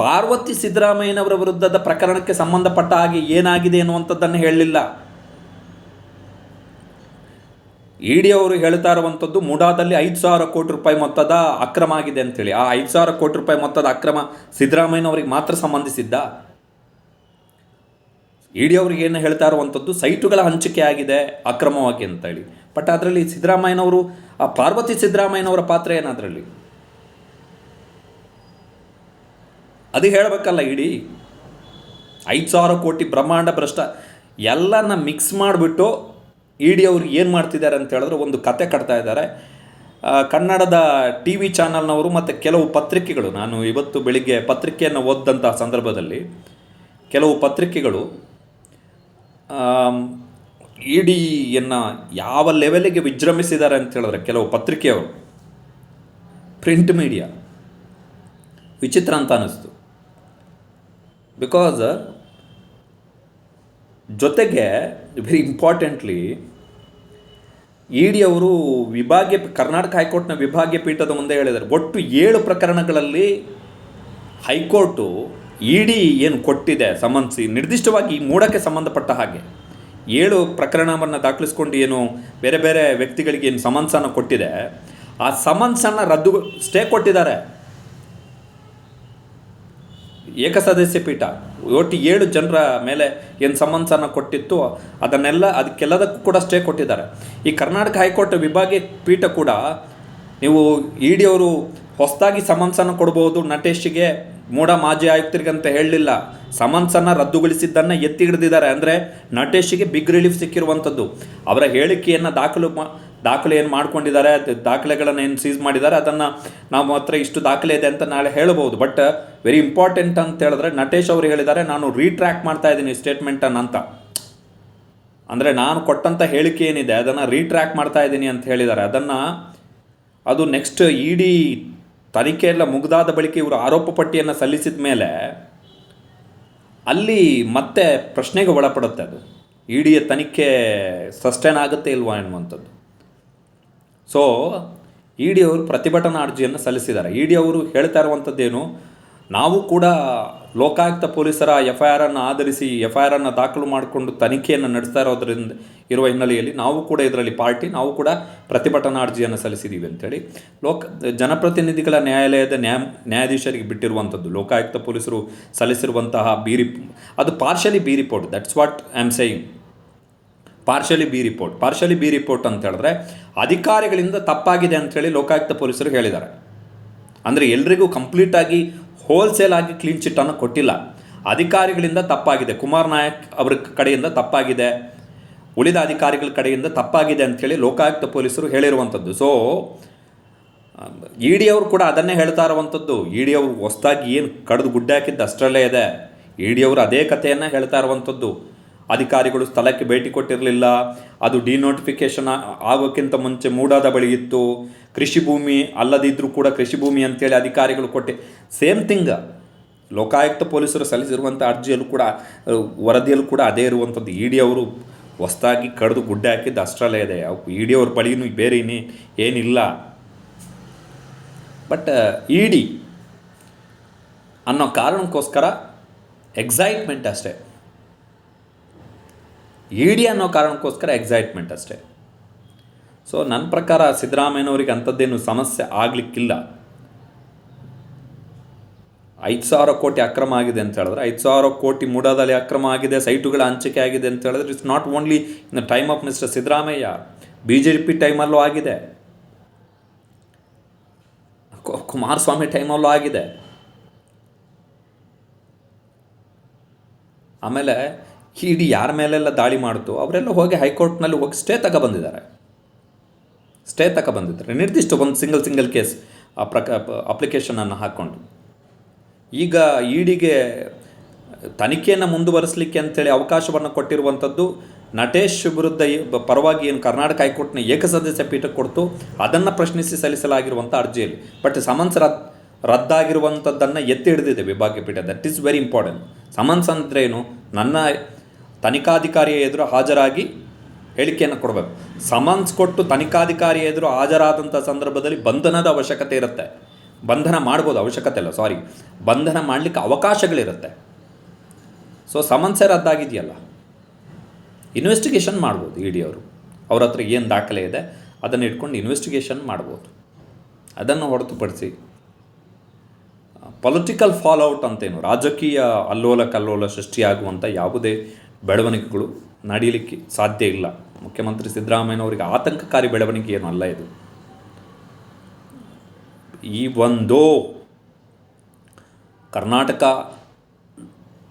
S1: ಪಾರ್ವತಿ ಸಿದ್ದರಾಮಯ್ಯನವರ ವಿರುದ್ಧದ ಪ್ರಕರಣಕ್ಕೆ ಸಂಬಂಧಪಟ್ಟ ಹಾಗೆ ಏನಾಗಿದೆ ಅನ್ನುವಂಥದ್ದನ್ನು ಹೇಳಲಿಲ್ಲ. ಇ ಡಿ ಅವರು ಹೇಳ್ತಾ ಇರುವಂಥದ್ದು ಮುಡಾದಲ್ಲಿ ಐದು ಸಾವಿರ ಕೋಟಿ ರೂಪಾಯಿ ಮೊತ್ತದ ಅಕ್ರಮ ಆಗಿದೆ ಅಂತೇಳಿ. ಆ ಐದು ಸಾವಿರ ಕೋಟಿ ರೂಪಾಯಿ ಮೊತ್ತದ ಅಕ್ರಮ ಸಿದ್ದರಾಮಯ್ಯನವರಿಗೆ ಮಾತ್ರ ಸಂಬಂಧಿಸಿದ್ದ? ಇ ಡಿ ಅವ್ರಿಗೆ ಏನು ಹೇಳ್ತಾ ಇರುವಂಥದ್ದು, ಸೈಟುಗಳ ಹಂಚಿಕೆ ಆಗಿದೆ, ಅಕ್ರಮವಾಗಿ ಅಂತೇಳಿ ಬಟ್ ಅದರಲ್ಲಿ ಸಿದ್ದರಾಮಯ್ಯನವರು, ಆ ಪಾರ್ವತಿ ಸಿದ್ದರಾಮಯ್ಯನವರ ಪಾತ್ರ ಏನು ಅದರಲ್ಲಿ? ಅದು ಹೇಳಬೇಕಲ್ಲ ಇಡೀ. ಐದು ಸಾವಿರ ಕೋಟಿ ಬ್ರಹ್ಮಾಂಡ ಭ್ರಷ್ಟ, ಎಲ್ಲನ ಮಿಕ್ಸ್ ಮಾಡಿಬಿಟ್ಟು ಇ ಡಿ ಏನು ಮಾಡ್ತಿದ್ದಾರೆ ಅಂತ ಹೇಳಿದ್ರೆ ಒಂದು ಕತೆ ಕಟ್ತಾ ಇದ್ದಾರೆ. ಕನ್ನಡದ ಟಿ ವಿ ಚಾನಲ್ನವರು ಮತ್ತು ಕೆಲವು ಪತ್ರಿಕೆಗಳು, ನಾನು ಇವತ್ತು ಬೆಳಿಗ್ಗೆ ಪತ್ರಿಕೆಯನ್ನು ಓದಿದಂಥ ಸಂದರ್ಭದಲ್ಲಿ, ಕೆಲವು ಪತ್ರಿಕೆಗಳು ಇ ಯಾವ ಲೆವೆಲಿಗೆ ವಿಜೃಂಭಿಸಿದ್ದಾರೆ ಅಂತ ಹೇಳಿದ್ರೆ ಕೆಲವು ಪತ್ರಿಕೆಯವರು, ಪ್ರಿಂಟ್ ಮೀಡಿಯಾ, ವಿಚಿತ್ರ ಅಂತ ಅನ್ನಿಸ್ತು. ಬಿಕಾಸ್ ಜೊತೆಗೆ ವೆರಿ ಇಂಪಾರ್ಟೆಂಟ್ಲಿ ಇ ಡಿ ಅವರು ವಿಭಾಗೀಯ ಕರ್ನಾಟಕ ಹೈಕೋರ್ಟ್ನ ವಿಭಾಗೀಯ ಪೀಠದ ಮುಂದೆ ಹೇಳಿದ್ದಾರೆ. ಒಟ್ಟು ಏಳು ಪ್ರಕರಣಗಳಲ್ಲಿ ಹೈಕೋರ್ಟು ಇ ಡಿ ಏನು ಕೊಟ್ಟಿದೆ ಸಮನ್ಸಿ ನಿರ್ದಿಷ್ಟವಾಗಿ ಮೂಡಕ್ಕೆ ಸಂಬಂಧಪಟ್ಟ ಹಾಗೆ. ಏಳು ಪ್ರಕರಣವನ್ನು ದಾಖಲಿಸ್ಕೊಂಡು ಏನು ಬೇರೆ ಬೇರೆ ವ್ಯಕ್ತಿಗಳಿಗೆ ಏನು ಸಮನ್ಸನ್ನು ಕೊಟ್ಟಿದೆ, ಆ ಸಮನ್ಸನ್ನು ರದ್ದು ಸ್ಟೇ ಕೊಟ್ಟಿದ್ದಾರೆ. ಏಕಸದಸ್ಯ ಪೀಠ, ಒಟ್ಟು ಏಳು ಜನರ ಮೇಲೆ ಏನು ಸಮನ್ಸನ್ನು ಕೊಟ್ಟಿತ್ತು, ಅದನ್ನೆಲ್ಲ ಅದಕ್ಕೆಲ್ಲದಕ್ಕೂ ಕೂಡ ಸ್ಟೇ ಕೊಟ್ಟಿದ್ದಾರೆ. ಈ ಕರ್ನಾಟಕ ಹೈಕೋರ್ಟ್ ವಿಭಾಗೀಯ ಪೀಠ ಕೂಡ ನೀವು ಇ ಡಿ ಅವರು ಹೊಸದಾಗಿ ಸಮನ್ಸನ್ನು ಕೊಡ್ಬೋದು ನಟೇಶ್ಗೆ ಮೂಡ ಮಾಜಿ ಆಯುಕ್ತರಿಗೆ ಅಂತ ಹೇಳಲಿಲ್ಲ. ಸಮನ್ಸನ್ನು ರದ್ದುಗೊಳಿಸಿದ್ದನ್ನು ಎತ್ತಿ ಹಿಡಿದಿದ್ದಾರೆ. ಅಂದರೆ ನಟೇಶ್ಗೆ ಬಿಗ್ ರಿಲೀಫ್ ಸಿಕ್ಕಿರುವಂಥದ್ದು ಅವರ ಹೇಳಿಕೆಯನ್ನು ದಾಖಲು ದಾಖಲೆ ಏನು ಮಾಡ್ಕೊಂಡಿದ್ದಾರೆ ದಾಖಲೆಗಳನ್ನು ಏನು ಸೀಸ್ ಮಾಡಿದ್ದಾರೆ, ಅದನ್ನು ನಾವು ಹತ್ರ ಇಷ್ಟು ದಾಖಲೆ ಇದೆ ಅಂತ ನಾಳೆ ಹೇಳ್ಬೋದು ಬಟ್ ವೆರಿ ಇಂಪಾರ್ಟೆಂಟ್ ಅಂತ ಹೇಳಿದ್ರೆ ನಟೇಶ್ ಅವರು ಹೇಳಿದ್ದಾರೆ, ನಾನು ರೀಟ್ರ್ಯಾಕ್ ಮಾಡ್ತಾ ಇದ್ದೀನಿ ಸ್ಟೇಟ್ಮೆಂಟನ್ನು ಅಂತ. ಅಂದರೆ ನಾನು ಕೊಟ್ಟಂಥ ಹೇಳಿಕೆ ಏನಿದೆ, ಅದನ್ನು ರೀಟ್ರ್ಯಾಕ್ ಮಾಡ್ತಾ ಇದ್ದೀನಿ ಅಂತ ಹೇಳಿದ್ದಾರೆ. ಅದನ್ನು ಅದು ನೆಕ್ಸ್ಟ್ ಇ ತನಿಖೆ ಎಲ್ಲ ಮುಗಿದಾದ ಬಳಿಕ ಇವರು ಆರೋಪ ಪಟ್ಟಿಯನ್ನು ಸಲ್ಲಿಸಿದ ಮೇಲೆ ಅಲ್ಲಿ ಮತ್ತೆ ಪ್ರಶ್ನೆಗೆ ಒಳಪಡುತ್ತೆ ಅದು. ಇ ಡಿಯ ತನಿಖೆ ಸಸ್ಟೈನ್ ಆಗುತ್ತೆ ಇಲ್ವಾ ಎನ್ನುವಂಥದ್ದು. ಸೊ ಇ ಡಿ ಅವರು ಪ್ರತಿಭಟನಾ ಅರ್ಜಿಯನ್ನು ಸಲ್ಲಿಸಿದ್ದಾರೆ. ಇ ಡಿ ಅವರು ಹೇಳ್ತಾ ಇರುವಂಥದ್ದೇನು, ನಾವು ಕೂಡ ಲೋಕಾಯುಕ್ತ ಪೊಲೀಸರ ಎಫ್ ಐ ಆರನ್ನು ಆಧರಿಸಿ ಎಫ್ ಐ ಆರನ್ನು ದಾಖಲು ಮಾಡಿಕೊಂಡು ತನಿಖೆಯನ್ನು ನಡೆಸ್ತಾ ಇರೋದ್ರಿಂದ ಇರುವ ಹಿನ್ನೆಲೆಯಲ್ಲಿ ನಾವು ಕೂಡ ಇದರಲ್ಲಿ ಪಾರ್ಟಿ, ನಾವು ಕೂಡ ಪ್ರತಿಭಟನಾ ಅರ್ಜಿಯನ್ನು ಸಲ್ಲಿಸಿದ್ದೀವಿ ಅಂತೇಳಿ. ಲೋಕ, ಜನಪ್ರತಿನಿಧಿಗಳ ನ್ಯಾಯಾಲಯದ ನ್ಯಾಯ ನ್ಯಾಯಾಧೀಶರಿಗೆ ಬಿಟ್ಟಿರುವಂಥದ್ದು, ಲೋಕಾಯುಕ್ತ ಪೊಲೀಸರು ಸಲ್ಲಿಸಿರುವಂತಹ ಬಿ ರಿಪ್, ಅದು partially B report that's what I am saying partially B report partially B report ಅಂತ ಹೇಳಿದ್ರೆ ಅಧಿಕಾರಿಗಳಿಂದ ತಪ್ಪಾಗಿದೆ ಅಂಥೇಳಿ ಲೋಕಾಯುಕ್ತ ಪೊಲೀಸರು ಹೇಳಿದ್ದಾರೆ. ಅಂದರೆ ಎಲ್ರಿಗೂ ಕಂಪ್ಲೀಟಾಗಿ ಹೋಲ್ಸೇಲ್ ಆಗಿ ಕ್ಲೀನ್ ಚಿಟ್ಟನ್ನು ಕೊಟ್ಟಿಲ್ಲ. ಅಧಿಕಾರಿಗಳಿಂದ ತಪ್ಪಾಗಿದೆ. ಕುಮಾರ್ ನಾಯಕ್ ಅವರ ಕಡೆಯಿಂದ ತಪ್ಪಾಗಿದೆ. ಉಳಿದ ಅಧಿಕಾರಿಗಳ ಕಡೆಯಿಂದ ತಪ್ಪಾಗಿದೆ ಅಂಥೇಳಿ ಲೋಕಾಯುಕ್ತ ಪೊಲೀಸರು ಹೇಳಿರುವಂಥದ್ದು ಸೊ ಇ ಡಿ ಅವರು ಕೂಡ ಅದನ್ನೇ ಹೇಳ್ತಾ ಇರುವಂಥದ್ದು ಇ ಡಿ ಅವರು ಹೊಸ್ದಾಗಿ ಏನು ಕಡ್ದು ಗುಡ್ಡೆ ಹಾಕಿದ್ದು ಅಷ್ಟರಲ್ಲೇ ಇದೆ. ಇ ಡಿ ಅವರು ಅದೇ ಕಥೆಯನ್ನು ಹೇಳ್ತಾ ಇರುವಂಥದ್ದು ಅಧಿಕಾರಿಗಳು ಸ್ಥಳಕ್ಕೆ ಭೇಟಿ ಕೊಟ್ಟಿರಲಿಲ್ಲ. ಅದು ಡಿನೋಟಿಫಿಕೇಷನ್ ಆಗೋಕ್ಕಿಂತ ಮುಂಚೆ ಮೂಡಾದ ಬಳಿ ಇತ್ತು. ಕೃಷಿ ಭೂಮಿ ಅಲ್ಲದಿದ್ದರೂ ಕೂಡ ಕೃಷಿ ಭೂಮಿ ಅಂತೇಳಿ ಅಧಿಕಾರಿಗಳು ಕೊಟ್ಟೆ ಸೇಮ್ ಥಿಂಗ್ ಲೋಕಾಯುಕ್ತ ಪೊಲೀಸರು ಸಲ್ಲಿಸಿರುವಂಥ ಅರ್ಜಿಯಲ್ಲೂ ಕೂಡ ವರದಿಯಲ್ಲೂ ಕೂಡ ಅದೇ ಇರುವಂಥದ್ದು. ಇ ಡಿ ಅವರು ಹೊಸದಾಗಿ ಕಡಿದು ಗುಡ್ಡೆ ಹಾಕಿದ್ದು ಅಷ್ಟರಲ್ಲೇ ಇದೆ. ಇ ಡಿ ಅವ್ರ ಬೇರೆ ಇನ್ನೇ ಏನಿಲ್ಲ. ಬಟ್ ಇ ಡಿ ಅನ್ನೋ ಕಾರಣಕ್ಕೋಸ್ಕರ ಎಕ್ಸೈಟ್ಮೆಂಟ್ ಅಷ್ಟೇ. ಇ ಡಿ ಅನ್ನೋ ಕಾರಣಕ್ಕೋಸ್ಕರ ಎಕ್ಸೈಟ್ಮೆಂಟ್ ಅಷ್ಟೇ. ಸೊ ನನ್ನ ಪ್ರಕಾರ ಸಿದ್ದರಾಮಯ್ಯನವರಿಗೆ ಅಂಥದ್ದೇನು ಸಮಸ್ಯೆ ಆಗಲಿಕ್ಕಿಲ್ಲ. ಐದು ಸಾವಿರ ಕೋಟಿ ಅಕ್ರಮ ಆಗಿದೆ ಅಂತ ಹೇಳಿದ್ರೆ, ಐದು ಸಾವಿರ ಕೋಟಿ ಮೂಡಾದಲ್ಲಿ ಅಕ್ರಮ ಆಗಿದೆ, ಸೈಟುಗಳ ಹಂಚಿಕೆ ಆಗಿದೆ ಅಂತ ಹೇಳಿದ್ರೆ it's not only in the time of mister Siddaramaiah B J P ಟೈಮಲ್ಲೂ ಆಗಿದೆ ಕುಮಾರಸ್ವಾಮಿ ಟೈಮಲ್ಲೂ ಆಗಿದೆ. ಆಮೇಲೆ ಇಡಿ ಯಾರ ಮೇಲೆಲ್ಲ ದಾಳಿ ಮಾಡ್ತು ಅವರೆಲ್ಲ ಹೋಗಿ ಹೈಕೋರ್ಟ್ನಲ್ಲಿ ಹೋಗಿ ಸ್ಟೇ ತಗೊಬಂದಿದ್ದಾರೆ ಸ್ಟೇ ತಗೊಬಂದಿದ್ದಾರೆ ನಿರ್ದಿಷ್ಟ ಒಂದು ಸಿಂಗಲ್ ಸಿಂಗಲ್ ಕೇಸ್ ಆ ಪ್ರಕ ಅಪ್ಲಿಕೇಶನನ್ನು ಹಾಕ್ಕೊಂಡು. ಈಗ ಡಿಗೆ ತನಿಖೆಯನ್ನು ಮುಂದುವರಿಸಲಿಕ್ಕೆ ಅಂಥೇಳಿ ಅವಕಾಶವನ್ನು ಕೊಟ್ಟಿರುವಂಥದ್ದು ನಟೇಶ್ ವಿರುದ್ಧ ಈ ಪರವಾಗಿ ಏನು ಕರ್ನಾಟಕ ಹೈಕೋರ್ಟ್ನ ಏಕಸದಸ್ಯ ಪೀಠ ಕೊಡ್ತು, ಅದನ್ನು ಪ್ರಶ್ನಿಸಿ ಸಲ್ಲಿಸಲಾಗಿರುವಂಥ ಅರ್ಜಿಯಲ್ಲಿ. ಬಟ್ ಸಮನ್ಸ್ ರದ್, ರದ್ದಾಗಿರುವಂಥದ್ದನ್ನು ಎತ್ತಿ ಹಿಡಿದಿದೆ ವಿಭಾಗೀಯ ಪೀಠ. That is very important summons ಅಂದ್ರೇನು ನನ್ನ ತನಿಖಾಧಿಕಾರಿಯ ಎದುರು ಹಾಜರಾಗಿ ಹೇಳಿಕೆಯನ್ನು ಕೊಡಬೇಕು. ಸಮನ್ಸ್ ಕೊಟ್ಟು ತನಿಖಾಧಿಕಾರಿ ಎದುರು ಹಾಜರಾದಂಥ ಸಂದರ್ಭದಲ್ಲಿ ಬಂಧನದ ಅವಶ್ಯಕತೆ ಇರುತ್ತೆ. ಬಂಧನ ಮಾಡ್ಬೋದು, ಅವಶ್ಯಕತೆ ಇಲ್ಲ ಸಾರಿ ಬಂಧನ ಮಾಡಲಿಕ್ಕೆ ಅವಕಾಶಗಳಿರುತ್ತೆ. ಸೊ ಸಮನ್ಸೆ ರದ್ದಾಗಿದೆಯಲ್ಲ? ಇನ್ವೆಸ್ಟಿಗೇಷನ್ ಮಾಡ್ಬೋದು ಇ ಡಿ ಅವರು. ಅವ್ರ ಹತ್ರ ಏನು ದಾಖಲೆ ಇದೆ, ಅದನ್ನು ಇಟ್ಕೊಂಡು ಇನ್ವೆಸ್ಟಿಗೇಷನ್ ಮಾಡ್ಬೋದು. ಅದನ್ನು ಹೊರತುಪಡಿಸಿ ಪೊಲಿಟಿಕಲ್ ಫಾಲೋಔಟ್ ಅಂತೇನು, ರಾಜಕೀಯ ಅಲ್ಲೋಲ ಕಲ್ಲೋಲ ಸೃಷ್ಟಿಯಾಗುವಂಥ ಯಾವುದೇ ಬೆಳವಣಿಗೆಗಳು ನಡೀಲಿಕ್ಕೆ ಸಾಧ್ಯ ಇಲ್ಲ. ಮುಖ್ಯಮಂತ್ರಿ ಸಿದ್ದರಾಮಯ್ಯನವರಿಗೆ ಆತಂಕಕಾರಿ ಬೆಳವಣಿಗೆ ಏನು ಅಲ್ಲ ಇದು. ಈ ಒಂದು ಕರ್ನಾಟಕ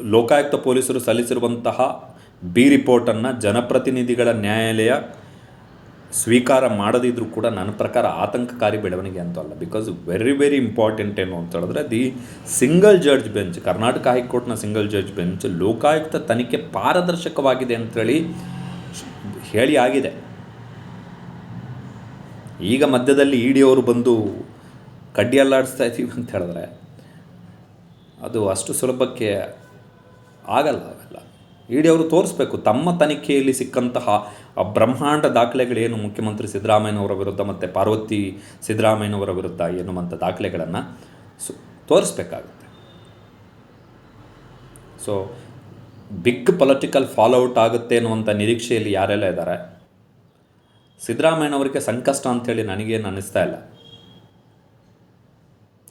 S1: ಲೋಕಾಯುಕ್ತ ಪೊಲೀಸರು ಸಲ್ಲಿಸಿರುವಂತಹ ಬಿ ರಿಪೋರ್ಟನ್ನು ಜನಪ್ರತಿನಿಧಿಗಳ ನ್ಯಾಯಾಲಯ ಸ್ವೀಕಾರ ಮಾಡದಿದ್ರೂ ಕೂಡ ನನ್ನ ಪ್ರಕಾರ ಆತಂಕಕಾರಿ ಬೆಳವಣಿಗೆ ಅಂತೂ ಅಲ್ಲ. ಬಿಕಾಸ್ ವೆರಿ ವೆರಿ ಇಂಪಾರ್ಟೆಂಟ್ ಏನು ಅಂತ ಹೇಳಿದ್ರೆ the single judge bench Karnataka ಹೈಕೋರ್ಟ್ನ ಸಿಂಗಲ್ ಜಡ್ಜ್ ಬೆಂಚ್ ಲೋಕಾಯುಕ್ತ ತನಿಖೆ ಪಾರದರ್ಶಕವಾಗಿದೆ ಅಂತೇಳಿ ಹೇಳಿ ಆಗಿದೆ. ಈಗ ಮಧ್ಯದಲ್ಲಿ ಇ ಡಿ ಅವರು ಬಂದು ಕಡ್ಡಿ ಅಲ್ಲಾಡಿಸ್ತಾ ಇದ್ದೀವಿ ಅಂತ ಹೇಳಿದ್ರೆ, ಅದು ಅಷ್ಟು ಸುಲಭಕ್ಕೆ ಆಗಲ್ಲ. ಇ ಅವರು ತೋರಿಸ್ಬೇಕು. ತಮ್ಮ ತನಿಖೆಯಲ್ಲಿ ಸಿಕ್ಕಂತಹ ಬ್ರಹ್ಮಾಂಡ ದಾಖಲೆಗಳೇನು ಮುಖ್ಯಮಂತ್ರಿ ಸಿದ್ದರಾಮಯ್ಯನವರ ವಿರುದ್ಧ ಮತ್ತು ಪಾರ್ವತಿ ಸಿದ್ದರಾಮಯ್ಯನವರ ವಿರುದ್ಧ ಎನ್ನುವಂಥ ದಾಖಲೆಗಳನ್ನು ಸು, ತೋರಿಸ್ಬೇಕಾಗುತ್ತೆ. ಸೊ ಬಿಗ್ ಪೊಲಿಟಿಕಲ್ ಫಾಲೋಔಟ್ ಆಗುತ್ತೆ ಅನ್ನುವಂಥ ನಿರೀಕ್ಷೆಯಲ್ಲಿ ಯಾರೆಲ್ಲ ಇದ್ದಾರೆ? ಸಿದ್ದರಾಮಯ್ಯನವರಿಗೆ ಸಂಕಷ್ಟ ಅಂಥೇಳಿ ನನಗೇನು ಅನ್ನಿಸ್ತಾ ಇಲ್ಲ.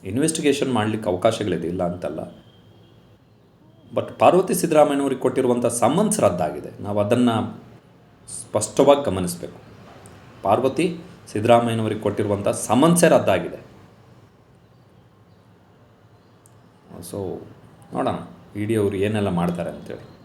S1: ಇನ್ವೆಸ್ಟಿಗೇಷನ್ ಮಾಡಲಿಕ್ಕೆ ಅವಕಾಶಗಳಿದೆ ಇಲ್ಲ ಅಂತಲ್ಲ. ಬಟ್ ಪಾರ್ವತಿ ಸಿದ್ದರಾಮಯ್ಯನವ್ರಿಗೆ ಕೊಟ್ಟಿರುವಂಥ ಸಮನ್ಸ್ ರದ್ದಾಗಿದೆ. ನಾವು ಅದನ್ನು ಸ್ಪಷ್ಟವಾಗಿ ಗಮನಿಸಬೇಕು. ಪಾರ್ವತಿ ಸಿದ್ದರಾಮಯ್ಯನವರಿಗೆ ಕೊಟ್ಟಿರುವಂಥ ಸಮನ್ಸೇ ರದ್ದಾಗಿದೆ. ಸೊ, ನೋಡೋಣ, ಇ ಅವರು ಏನೆಲ್ಲ ಮಾಡ್ತಾರೆ ಅಂತೇಳಿ.